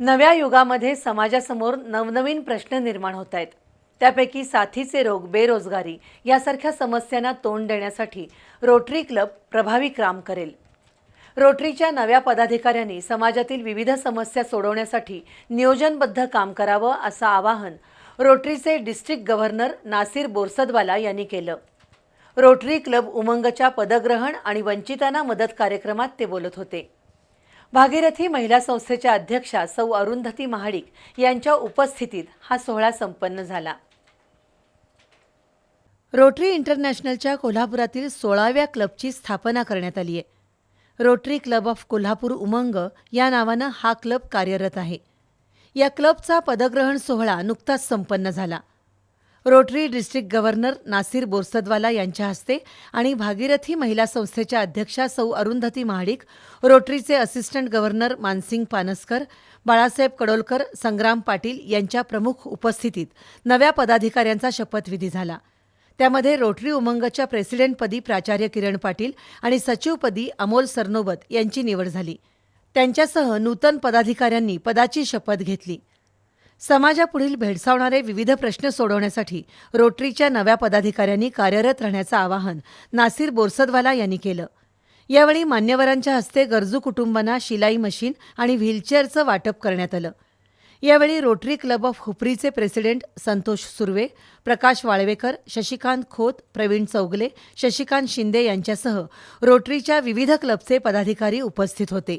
नव्या युगामध्ये समाजासमोर नवनवीन प्रश्न निर्माण होत आहेत. त्यापैकी साथीचे रोग बेरोजगारी यासारख्या समस्यांना तोंड देण्यासाठी रोटरी क्लब प्रभावी काम करेल. रोटरीच्या नव्या पदाधिकाऱ्यांनी समाजातील विविध समस्या सोडवण्यासाठी नियोजनबद्ध काम करावं असं आवाहन रोटरीचे डिस्ट्रिक्ट गव्हर्नर नासिर बोरसदवाला यांनी केलं. रोटरी क्लब उमंगच्या पदग्रहण आणि वंचितांना मदत कार्यक्रमात ते बोलत होते. भागीरथी महिला संस्थेच्या अध्यक्षा सौ अरुंधती महाडिक यांच्या उपस्थितीत हा सोहळा संपन्न झाला. रोटरी इंटरनॅशनलच्या कोल्हापुरातील सोळाव्या क्लबची स्थापना करण्यात आली आहे. Rotary club of Kolhapur Umang या नावानं हा क्लब कार्यरत आहे. या क्लबचा पदग्रहण सोहळा नुकताच संपन्न झाला. Rotary district governor Nasir Borsadwala यांच्या हस्ते आणि भागीरथी महिला संस्थेच्या अध्यक्षा सौ अरुंधती महाडिक रोटरीचे असिस्टंट गव्हर्नर मानसिंग पानसकर बाळासाहेब कडोलकर संग्राम पाटील यांच्या प्रमुख उपस्थितीत नव्या पदाधिकाऱ्यांचा शपथविधी झाला. त्यामध्ये रोटरी उमंगच्या प्रेसिडेंटपदी प्राचार्य किरण पाटील आणि सचिवपदी अमोल सरनोबत यांची निवड झाली. त्यांच्यासह नूतन पदाधिकाऱ्यांनी पदाची शपथ घेतली. समाजापुढील भेडसावणारे विविध प्रश्न सोडवण्यासाठी रोटरीच्या नव्या पदाधिकाऱ्यांनी कार्यरत राहण्याचं आवाहन नासिर बोरसदवाला यांनी केलं. यावेळी मान्यवरांच्या हस्ते गरजू कुटुंबांना शिलाई मशीन आणि व्हीलचेअरचं वाटप करण्यात आलं. यावेळी रोटरी क्लब ऑफ हुपरीचे प्रेसिडेंट संतोष सुर्वे प्रकाश वाळवेकर शशिकांत खोत प्रवीण चौगले शशिकांत शिंदे यांच्यासह रोटरीच्या विविध क्लबचे पदाधिकारी उपस्थित होते.